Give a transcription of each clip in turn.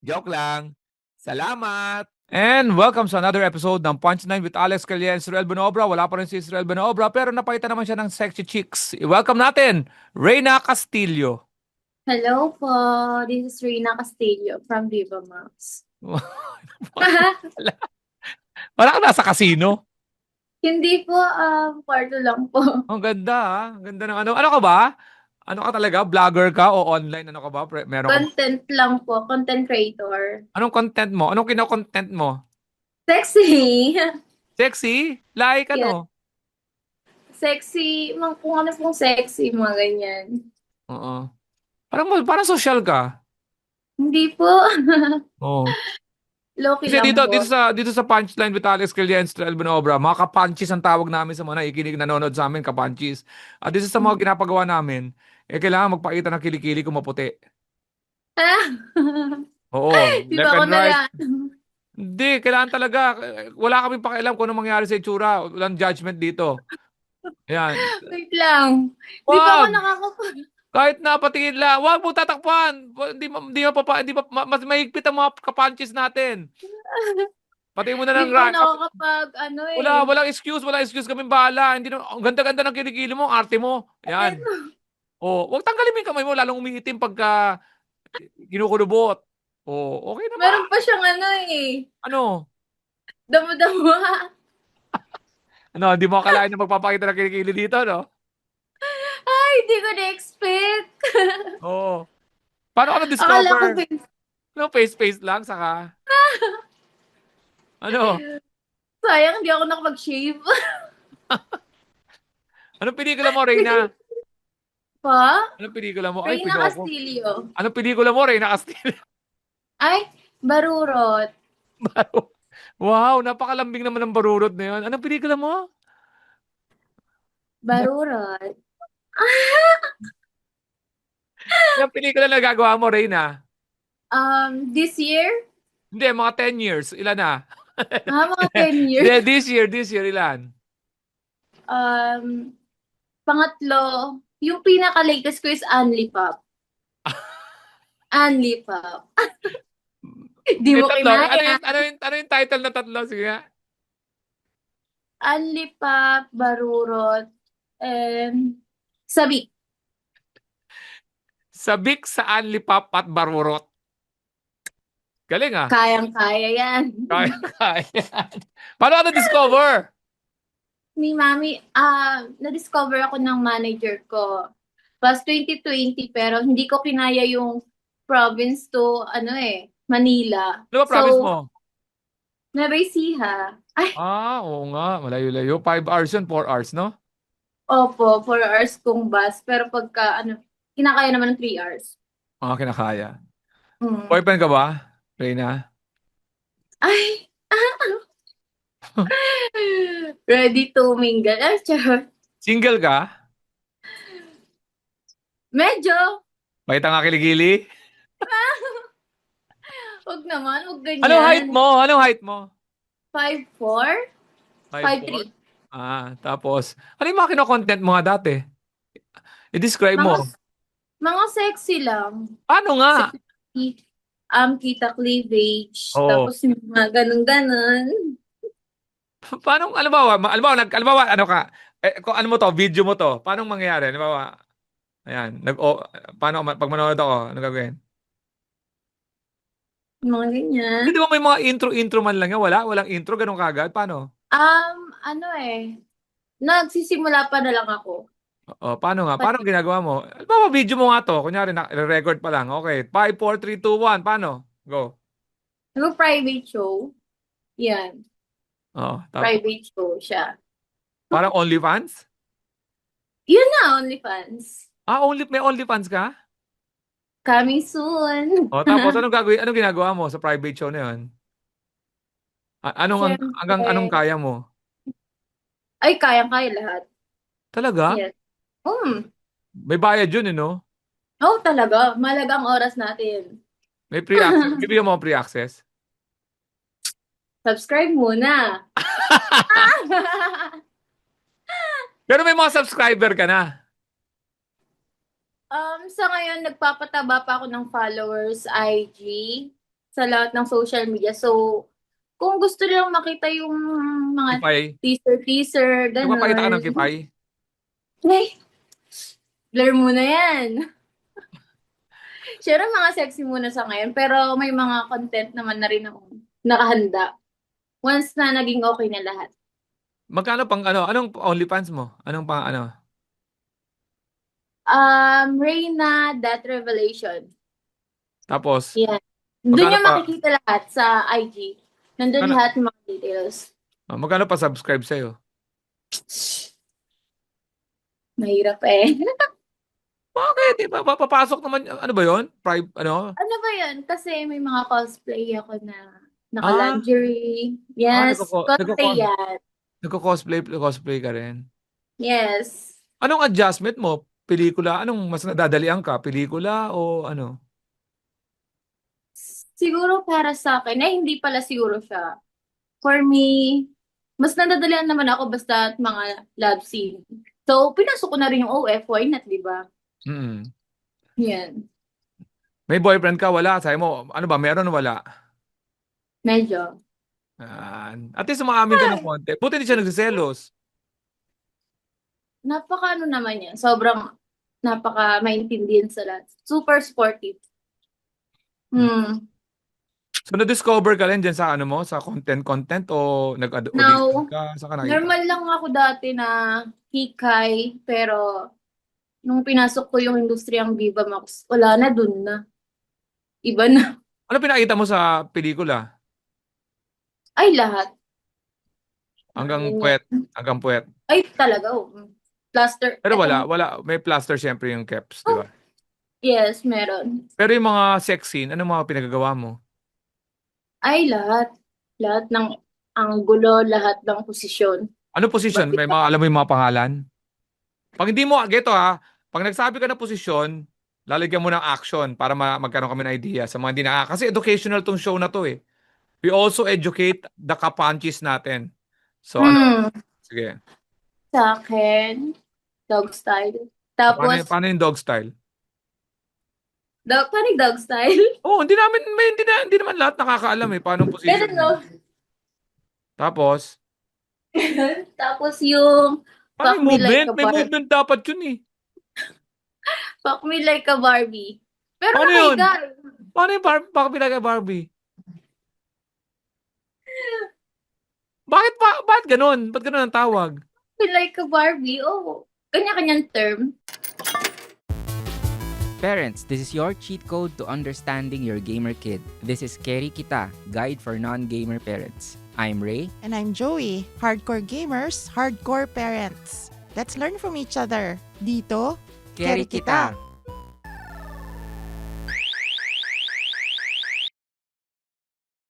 Joke lang. Salamat! And welcome sa another episode ng Punchline with Alex Calya and Israel Benobra. Wala pa rin si Israel Benobra pero napakita naman siya ng sexy chicks. I-welcome natin, Reyna Castillo. Hello po, this is Rina Castillo from Viva Max. Wala ka nasa casino. Hindi po, um, kwarto lang po. Ang ganda ah. Ang ganda ng ano. Ano ka ba? Ano ka talaga? Vlogger ka o online? Ano ka ba? Pre- Meron ka- Content lang po, content creator. Anong content mo? Anong kino-content mo? Sexy! Sexy? Like ano? Sexy, mga kung ano pong sexy, mga ganyan. Oo. Parang, parang social ka. Hindi po. Oo. Loki Kasi lang dito, po. dito sa dito sa Punchline with Alex Strel Benobra, mga kapanchis ang tawag namin sa mga nakikinig, nanonood sa amin, kapanchis. At dito sa mga ginapagawa namin, eh kailangan magpakita ng kilikili kung maputi. Oo. Di left ba ako and right. nala... Hindi, kailangan talaga. Wala kaming pakialam kung ano mangyari sa itsura. Walang judgment dito. Yan. Wait lang. Di ba ako Wag! nakakapag... Kahit na patingin lang, wag mo tatakpan. Hindi hindi pa pa hindi pa ma- mas mahigpit ang mga kapanches natin. Patingin mo na ng ba rank. nakakapag... Ano eh. Wala, walang excuse, walang excuse kami bahala. Hindi na, ang ganda-ganda ng kilikili mo, arte mo. Yan. Oh, wag tanggalin mo yung kamay mo lalong umiitim pagka kinukulubot. Oh, okay naman. Meron pa siyang ano eh. Ano? Damo-damo. Ano, hindi mo akalain na magpapakita ng kilikili dito, no? Ay, hindi ko na-expect. Oo. Paano ka Akala ko na-discover? face No, face-face lang, saka... ano? Sayang, hindi ako nakapag-shave. Anong pelikula mo, Reyna? Pa? Anong pelikula mo? Ay, Reyna pido ako. Castillo. Anong pelikula mo, Reyna Castillo? Ay, Barurot. Baro- wow, napakalambing naman ng barurot na yun. Anong pelikula mo? Barurot. Anong pelikula na gagawa mo, Reyna? Um, this year? Hindi, mga 10 years. Ilan na? Ah, mga 10 years. Hindi, this year, this year, ilan? Um, pangatlo, yung pinaka-latest ko is Unli Pop. Unli Pop. Di mo tatlo. Ano kinaya. yung, ano, yung, ano yung title na tatlo? Sige nga. Unli Pop, Barurot, and Sabi. Sabik sa Anli Pop at Barurot. Galing ah. Kayang-kaya yan. Kaya, kaya. Paano ka na-discover? Ni Mami, ah, na-discover ako ng manager ko. Plus 2020, pero hindi ko kinaya yung province to, ano eh, Manila. Ano ba promise So- mo? Nueva Ecija. Ay, Ah, oo nga. Malayo-layo. 5 hours yun, 4 hours, no? Opo, 4 hours kong bus. Pero pagka, ano, kinakaya naman ng 3 hours. Ah, kinakaya. Mm. Boyfriend ka ba, Reyna? Ay, ready to mingle. Ay, charot. Single ka? Medyo. Pakita nga kiligili. Huwag naman, huwag ganyan. Anong height mo? Anong height mo? 5'4"? 5'4"? 5'3". Ah, tapos, ano yung mga kinokontent mo nga dati? I-describe mo. Mga, mga sexy lang. Paano nga? Um, kita cleavage. Oo. Tapos yung mga ganun-ganon. Paano, mo, alam mo, nag, mo, ano ka, eh, kung ano mo to, video mo to, paano mangyayari? Mo, ayan, nag, o, paano, pag manonood ako, ano gagawin? Mga ganyan. Hindi ba may mga intro-intro man lang yan? Wala? Walang intro? Ganun kagad? Paano? Um, ano eh. Nagsisimula pa na lang ako. O, paano nga? Paano ginagawa mo? Alam mo, video mo nga to. Kunyari, record pa lang. Okay. 5, 4, 3, 2, 1. Paano? Go. Nag-private show. Yan. Oh, tapos, Private show siya. parang OnlyFans? Yun na, OnlyFans. Ah, only, may OnlyFans ka? Coming soon. O, tapos anong gagawin, anong ginagawa mo sa private show na yun? A- Anong, ang- hanggang Siyempre. anong kaya mo? Ay, kayang-kaya lahat. Talaga? Yes. Um, May bayad yun, eh, no? oh, talaga. Malagang oras natin. May free access. Bibigyan mo ng free access? Subscribe muna. Pero may mga subscriber ka na. um, sa ngayon, nagpapataba pa ako ng followers, IG, sa lahat ng social media. So, kung gusto nilang makita yung mga Kipay. teaser-teaser, ganun. Nagpapakita ka ng kipay? Ay, blur muna yan. Sure, mga sexy muna sa ngayon. Pero may mga content naman na rin akong nakahanda. Once na naging okay na lahat. Magkano pang ano? Anong OnlyFans mo? Anong pang ano? Um, Reyna, That Revelation. Tapos, Yan. Doon Magkano yung pa? makikita lahat sa IG. Nandun Ano? lahat yung mga details. ah, magkano pa subscribe sa'yo? Mahirap eh. Bakit? Di ba? Papapasok naman. Ano ba yon? Private, ano? ano ba yun? Kasi may mga cosplay ako na Ah. naka-lingerie. Yes, nagko- cosplay nagko- yan. Nagko-cosplay, cosplay ka rin. Yes. Anong adjustment mo? Pelikula? Anong mas nadadalian ka? Pelikula o ano? Siguro para sa akin, eh hindi pala siguro siya. For me, mas nadadalian naman ako basta mga love scene. So, pinasok ko na rin yung OF, why not, di ba? Mm. Yan. May boyfriend ka? Wala? Sabi mo, ano ba? Meron o wala? Medyo. Yan. At least umaamin ka ng konti. Buti hindi siya nagsiselos. Napaka ano naman yan. Sobrang napaka maintindihan sa lahat. Super sportive. Hmm. So, na-discover ka rin dyan sa ano mo? Sa content-content o nag-audition No. ka? Saan ka? Normal lang ako dati na hikay, pero nung pinasok ko yung industriyang Viva Max, wala na dun na. Iba na. Ano pinakita mo sa pelikula? Ay, lahat. Hanggang Ayun. puwet. Hanggang puwet. Ay, talaga. Oh. Plaster. Pero wala, wala. May plaster syempre yung caps, di ba? Yes, meron. Pero yung mga sex scene, ano mga pinagagawa mo? Ay, lahat. Lahat ng anggulo, lahat ng posisyon. Ano position? May mga, alam mo yung mga pangalan? Pag hindi mo, geto ha, pag nagsabi ka ng posisyon, lalagyan mo ng action para ma- magkaroon kami ng idea sa mga hindi na, kasi educational tong show na to eh. We also educate the kapanchis natin. So ano, Hmm. sige. Sa akin, dog style. Paano, Tapos, paano yung dog style? Dog, yung dog style? Oh, hindi namin, may, hindi, na, hindi naman lahat nakakaalam eh, paano position. Ganun, no? Tapos, Tapos yung paano yung Fuck me like movement? a May bar- movement dapat yun eh. fuck me like a Barbie. Pero Paano yun? Paano yung bar- bakit pinagay Barbie? Bakit ba, bakit ganun? Ba't ganun ang tawag? Fuck me like a Barbie. Oh, kanya-kanyang term. Parents, this is your cheat code to understanding your gamer kid. This is Keri Kita, guide for non-gamer parents. I'm Ray. And I'm Joey, hardcore gamers, hardcore parents. Let's learn from each other. Dito, Keri Kita.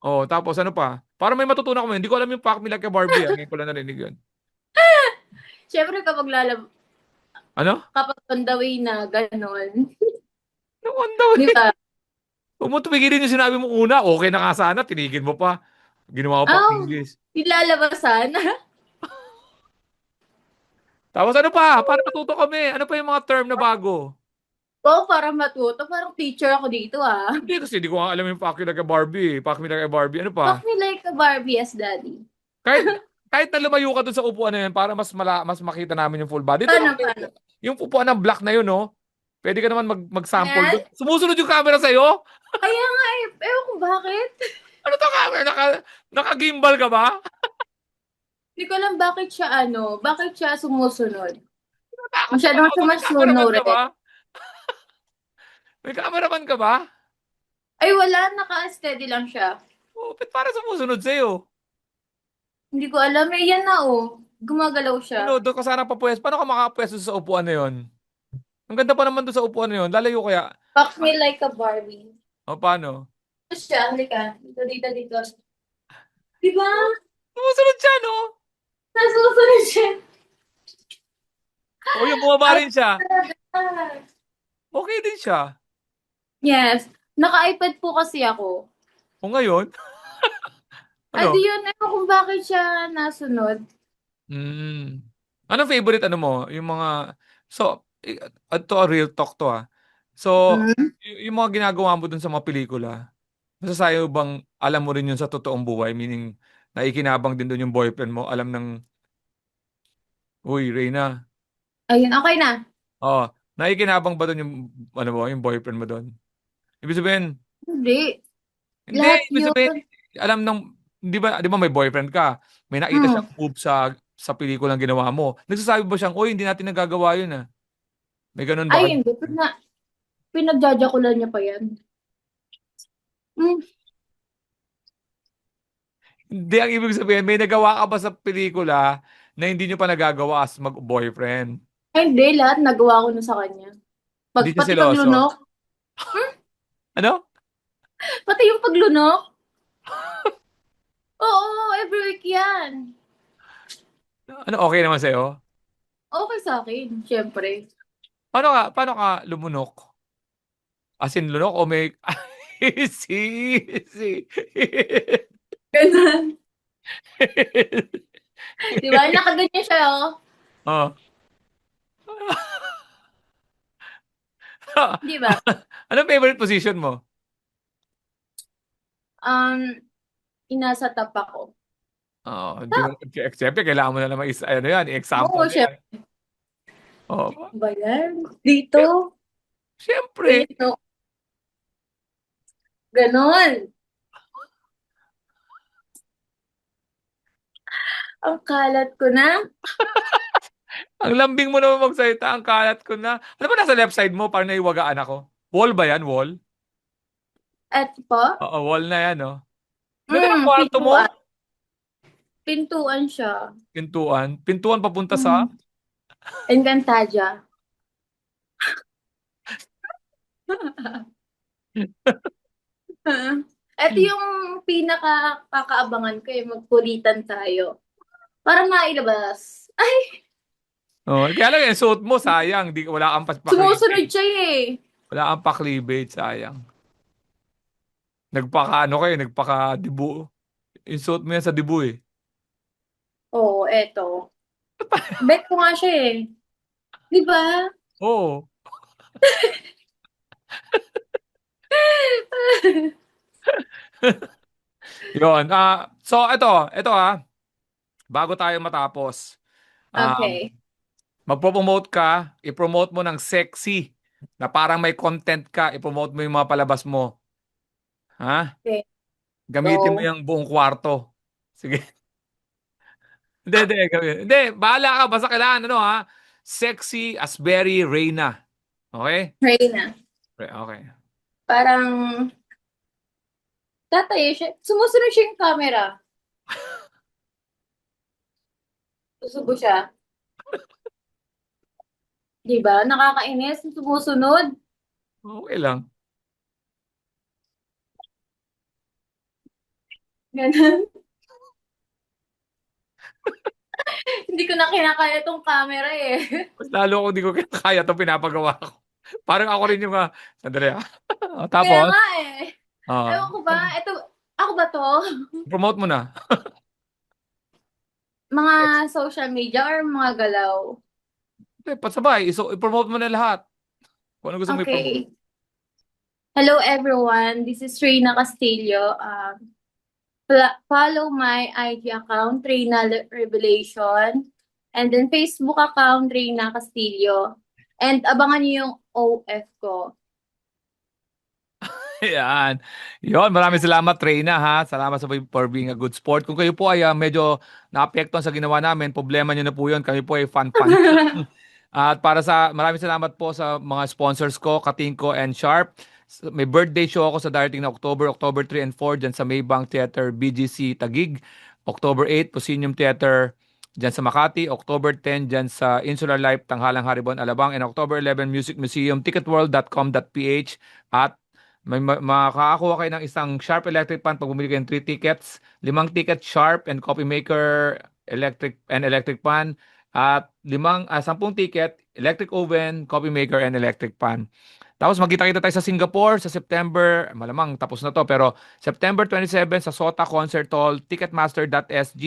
Oh, tapos ano pa? Para may matutunan ko. Hindi ko alam yung Pac Me Like a Barbie. ah. Ngayon ko lang narinig yun. Siyempre kapag lalab, Ano? kapag on the way na gano'n. On the way? Di ba? Huwag mo tumigilin yung sinabi mo una. Okay na nga sana. Tinigil mo pa. Ginawa mo pa Oh. English. Nilalabasan. Tapos ano pa? Para matuto kami. Ano pa yung mga term na bago? Oo, para matuto. Parang teacher ako dito ah. Hindi kasi hindi ko nga alam yung Pac Me Like a Barbie. eh. Pac Me Like a Barbie. Ano pa? Fuck me like a Barbie as daddy. Kahit kahit na lumayo ka dun sa upuan na yun para mas mala, mas makita namin yung full body. Paano, naman, paano? Yung upuan ng black na yun, no? Pwede ka naman mag, mag-sample dun. Sumusunod yung camera sa'yo? Kaya nga eh, ewan ko bakit. Ano to camera? Naka, naka-gimbal ka ba? Hindi ko alam bakit siya ano, bakit siya sumusunod. Masyadong ba? May cameraman ka eh. ba? Ka ba? Ay wala, naka-steady lang siya. Oh, ba't para sumusunod sa'yo? Hindi ko alam, eh yan na oh. Gumagalaw siya. Ano, doon ka sana papwes. Paano ka makapwesto sa upuan na yun? Ang ganda pa naman doon sa upuan na yun. Lalayo kaya. Fuck me like a Barbie. O, paano? Ito siya, halika. Dito, dito, dito. Diba? Sumusunod siya, no? Nasusunod siya. O, yung bumaba rin siya. Ah. Okay din siya. Yes. Naka-iPad po kasi ako. O ngayon? Ay, ano? di yun. Ano kung bakit siya nasunod? Mm. Anong favorite ano mo? Yung mga so i- uh, to a real talk to ah. So Hmm? y- yung mga ginagawa mo dun sa mga pelikula, masasabi mo bang alam mo rin yun sa totoong buhay? Meaning, naikinabang din dun yung boyfriend mo, alam ng, Uy, Reyna, Ayun, okay na. oh, naikinabang ba dun yung, ano mo, yung boyfriend mo dun? Ibig sabihin, Hindi. hindi, Lahat ibig yun. sabihin, alam ng, di ba, di ba may boyfriend ka? May nakita Hmm. siyang move sa, sa pelikulang ginawa mo. Nagsasabi ba siyang, uy, hindi natin nagagawa yun ah. May ganun ba? Ay, hindi. Pina, pinagjajakulan niya pa yan. Hmm. Hindi, ang ibig sabihin, may nagawa ka ba sa pelikula na hindi nyo pa nagagawa as mag-boyfriend? Ay, hindi. Lahat nagawa ko na sa kanya. Pag, Hindi siya pati seloso? paglunok. Ano? Pati yung paglunok. Oo, every week yan. Ano, okay naman sa'yo? Okay sa akin, syempre. Paano ka, paano ka lumunok? As in lunok o may... si, si. Ganun. Di ba? Nakaganyan siya, oh. oh. Di ba? Anong favorite position mo? Um, inasa tap ako. Oh, di mo, siyempre, kailangan mo na naman is, ano yan, example Oo, yan. syempre. Oh, Ba yan? Dito. siyempre. Dito. Ganon. Ang kalat ko na. Ang lambing mo naman magsalita, ang kalat ko na. Ano ba nasa left side mo? Parang naiwagaan ako. Wall ba yan? Wall? At po, Oo, wall na yan, no? Ganda ng Mm, kwarto mo. pintuan. Siya. Pintuan. Pintuan papunta sa... Encantadia. Ito yung pinaka kakaabangan ko eh, magkulitan tayo. Para mailabas. Ay, Oh, kaya lang yung suot mo, sayang. Di, wala kang pa- sumusunod siya eh. Wala kang pa-cleavage, sayang. Nagpaka, ano kayo, nagpaka-dibu. Yung suot mo yan sa dibu eh. Oo, eto. Bet ko nga siya eh. Di ba? Oo. Yun. Ah, so, ito, ito ah. Bago tayo matapos. um, Okay. magpo-promote ka, i-promote mo ng sexy na parang may content ka, i-promote mo yung mga palabas mo. Ha? Okay. Gamitin mo So- yung buong kwarto. Sige. Hindi, hindi, gawin. Hindi, bahala ka. Basta kailangan, ano ha? Sexy as Berry Reyna. Okay? Reyna. Okay. okay. Parang tatayo siya. Sumusunod siya yung camera. Susubo siya. Di ba? Nakakainis. Sumusunod. Okay lang. Ganun. Hindi ko na kinakaya tong camera eh. Mas lalo kung di ko kaya itong pinapagawa ko. Parang ako rin yung, uh, sandali ah. Kaya Tapos, nga eh. ah, Ewan ko ba? Ito, ako ba to? promote mo na. Mga social media or mga galaw? Hindi, pasabay. So, i-promote mo na lahat. Kung ano gusto mo i-promote. Okay. Hello everyone, this is Reina Castillo. Um, fla- follow my IG account, Reina Revelation. And then Facebook account, Reina Castillo. And abangan niyo yung OF ko. Yan. Yon, maraming salamat, Reyna, ha. Salamat sa for being a good sport. Kung kayo po ay ah, medyo naapektuhan sa ginawa namin, problema nyo na po yun. Kami po ay fan-fan. At para sa, maraming salamat po sa mga sponsors ko, Katingko and Sharp. May birthday show ako sa darating na October, October 3 and 4 dyan sa Maybank Theater, BGC Tagig. October 8, Proscenium Theater, dyan sa Makati, October 10 dyan sa Insular Life, Tanghalang Haribon, Alabang, and October 11 Music Museum, ticketworld.com.ph at may ma- makakakuha kayo ng isang Sharp Electric Pan pag bumili kayo ng 3 tickets, limang ticket Sharp and Coffee Maker electric and electric pan. At limang ah, sampung ticket electric oven, coffee maker and electric pan. Tapos magkita-kita tayo sa Singapore sa September, malamang tapos na to, pero September 27 sa Sota Concert Hall, ticketmaster.sg.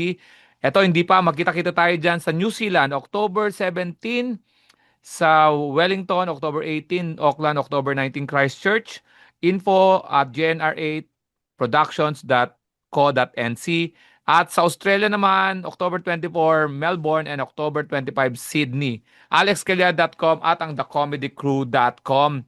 Ito hindi pa, magkita-kita tayo dyan sa New Zealand, October 17 sa Wellington, October 18, Auckland, October 19, Christchurch. Info at gnr8productions.co.nc. At sa Australia naman, October 24, Melbourne and October 25, Sydney. alexcalia.com at ang thecomedycrew.com.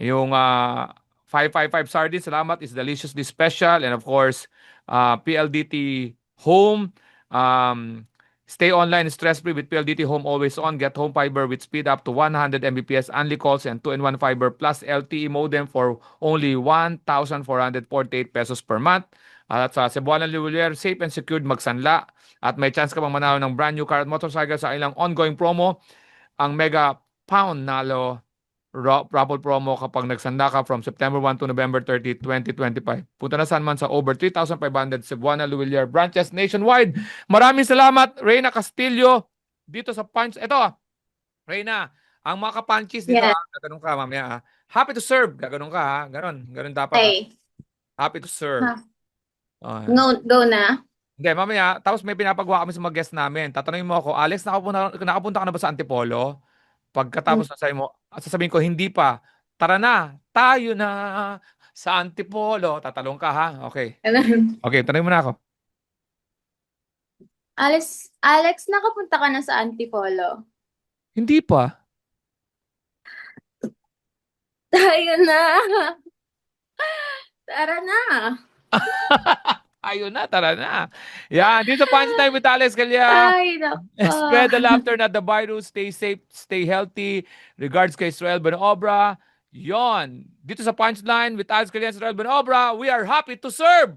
Yung ah, 555 Sardines, salamat, is deliciously special. And of course, uh, PLDT Home. Um, stay online stress-free with PLDT Home always on. Get home fiber with speed up to 100 Mbps, only calls and 2-in-1 fiber plus LTE modem for only 1,448 pesos per month. At sa Cebuana Liwilier, safe and secured magsanla. At may chance ka pang manalo ng brand new car at motorcycle sa ilang ongoing promo. Ang Mega Pound Nalo raffle promo kapag nagsanda ka from September 1 to November 30, 2025. Punta na saan man sa over 3,500 Cebuana Luwilier branches nationwide. Maraming salamat, Reyna Castillo, dito sa Punch. Ito, ah, Reyna, ang mga kapunches dito, Yeah. yeah. gaganon ka mamaya. ah. Happy to serve, gaganon ka ha. Ganon, ganon dapat. ah. Okay. Happy to serve. Ha. Ah. Go, go na. Hindi, mamaya, tapos may pinapagawa kami sa mga guest namin. Tatanungin mo ako, Alex, nakapunta, nakapunta ka na ba sa Antipolo? Pagkatapos Hmm. na sabi mo, at sasabihin ko, hindi pa. Tara na, tayo na sa Antipolo. Tatalong ka ha? Okay. Okay, tanongin mo na ako. Alex, Alex, nakapunta ka na sa Antipolo. Hindi pa. Tayo na. Tara na. Ayun na, tara na. Yan, dito Punch Time with Alex Galya. Ay, nako. Spread the laughter, not the virus. Stay safe, stay healthy. Regards kay Israel Benobra. Yon. Dito sa Punchline with Alex Galya and Israel Benobra, we are happy to serve.